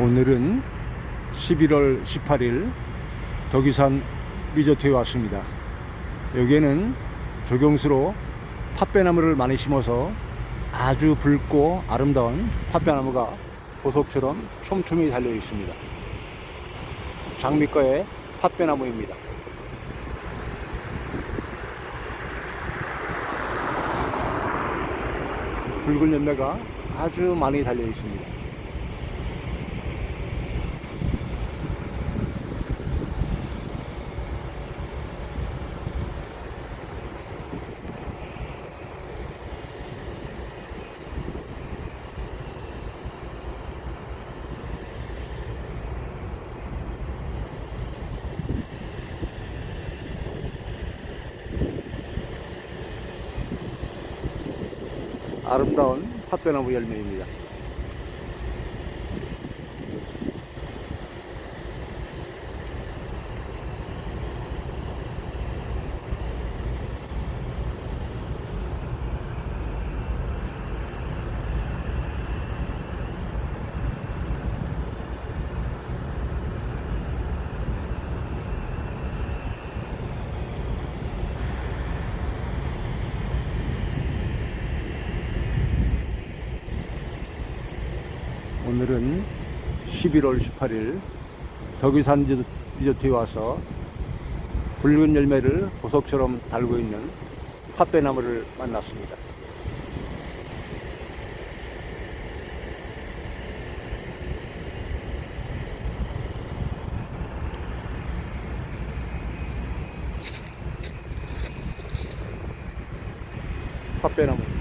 오늘은 11월 18일 덕유산 리조트에 왔습니다. 여기에는 조경수로 팥배나무를 많이 심어서 아주 붉고 아름다운 팥배나무가 보석처럼 촘촘히 달려 있습니다. 장미과의 팥배나무입니다. 붉은 열매가 아주 많이 달려 있습니다. 아름다운 팥배나무 열매입니다. 오늘은 11월 18일 덕유산 리조- 리조트에 와서 붉은 열매를 보석처럼 달고 있는 팥배나무를 만났습니다. 팥배나무